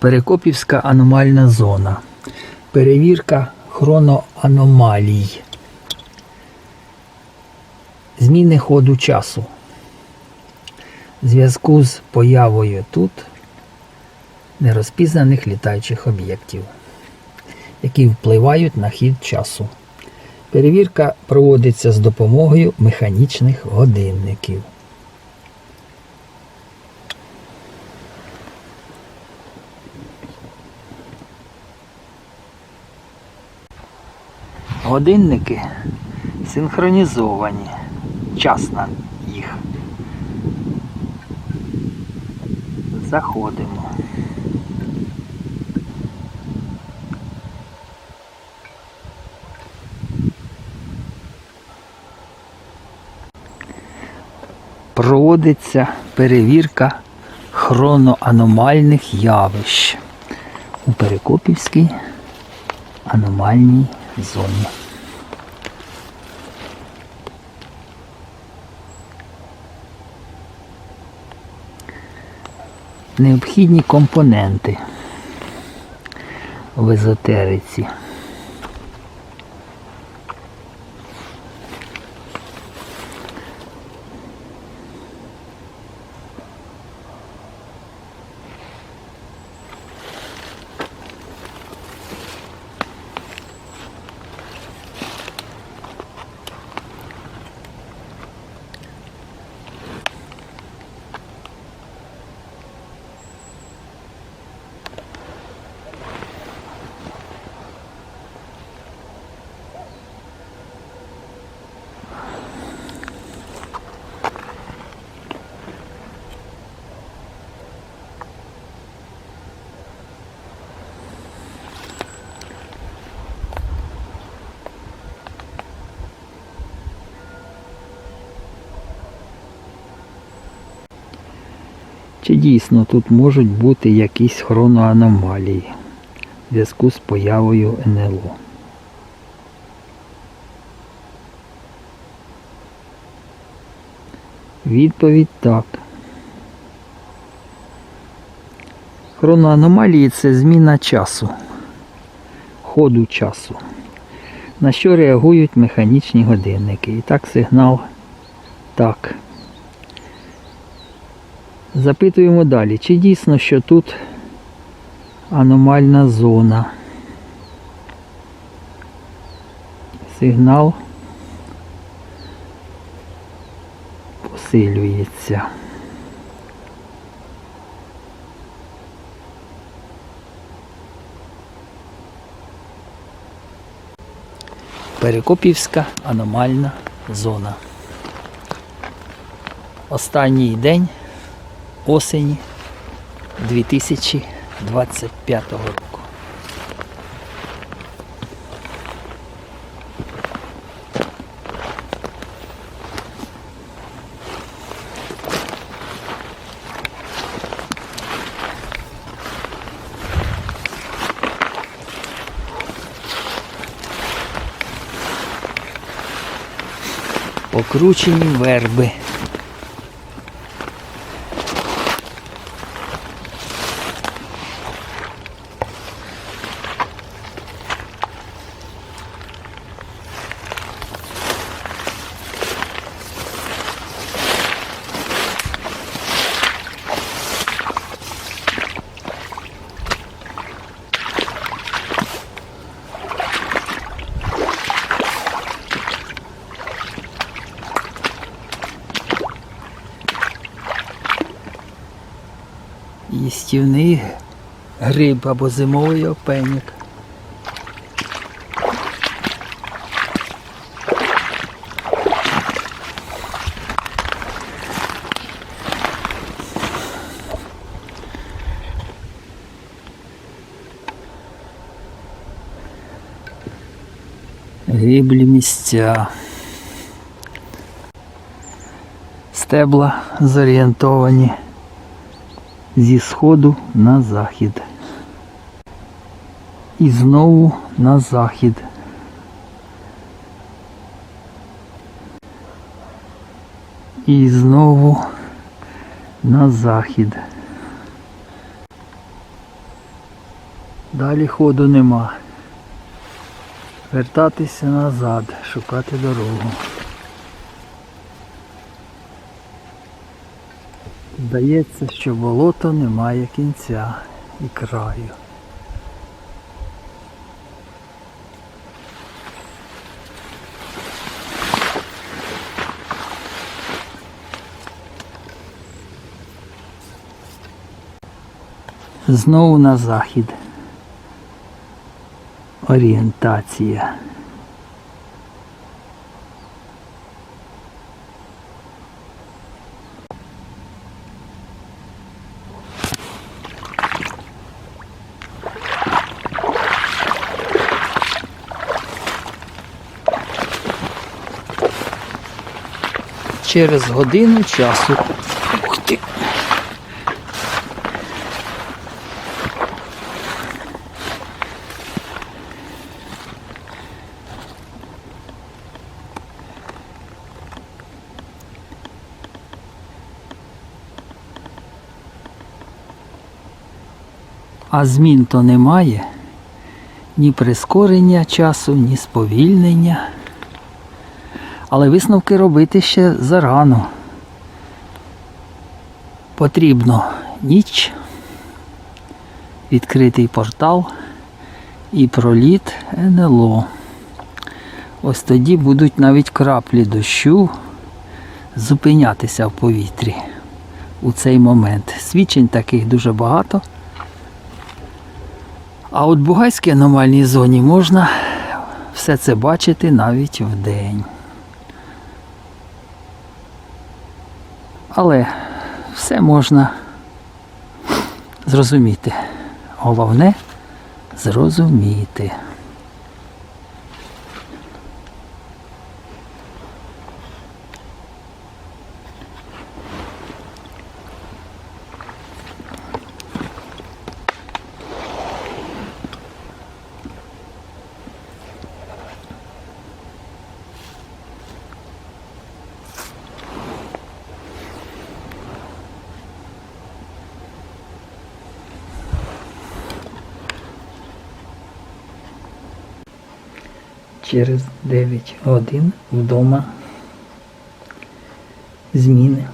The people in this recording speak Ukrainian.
Перекопівська аномальна зона. Перевірка хроноаномалій. Зміни ходу часу. Зв'язку з появою тут нерозпізнаних літаючих об'єктів, які впливають на хід часу. Перевірка проводиться з допомогою механічних годинників. Годинники синхронізовані. Час на їх. Заходимо. Проводиться перевірка хроноаномальних явищ у Перекопівській аномальній зоні. Необхідні компоненти в езотериці. Чи дійсно тут можуть бути якісь хроноаномалії в зв'язку з появою НЛО? Відповідь так. Хроноаномалії це зміна часу, ходу часу, на що реагують механічні годинники. І так сигнал так. Запитуємо далі, чи дійсно, що тут аномальна зона. Сигнал посилюється. Перекопівська аномальна зона. Останній день осені 2025 року. Покручені верби. Їстівний гриб або зимовий опеньок. Гиблі місця. Стебла зорієнтовані зі сходу на захід. І знову на захід. І знову на захід. Далі ходу нема. Вертатися назад, шукати дорогу. Здається, що болото не має кінця і краю. Знову на захід. Орієнтація. Через годину часу. Ух ти. А змін то немає. Ні прискорення часу, ні сповільнення. Але висновки робити ще зарано. Потрібно ніч, відкритий портал і проліт НЛО. Ось тоді будуть навіть краплі дощу зупинятися в повітрі у цей момент. Свідчень таких дуже багато. А от в Бугайській аномальній зоні можна все це бачити навіть вдень. Але все можна зрозуміти. Головне зрозуміти. Через 9 годин вдома зміни.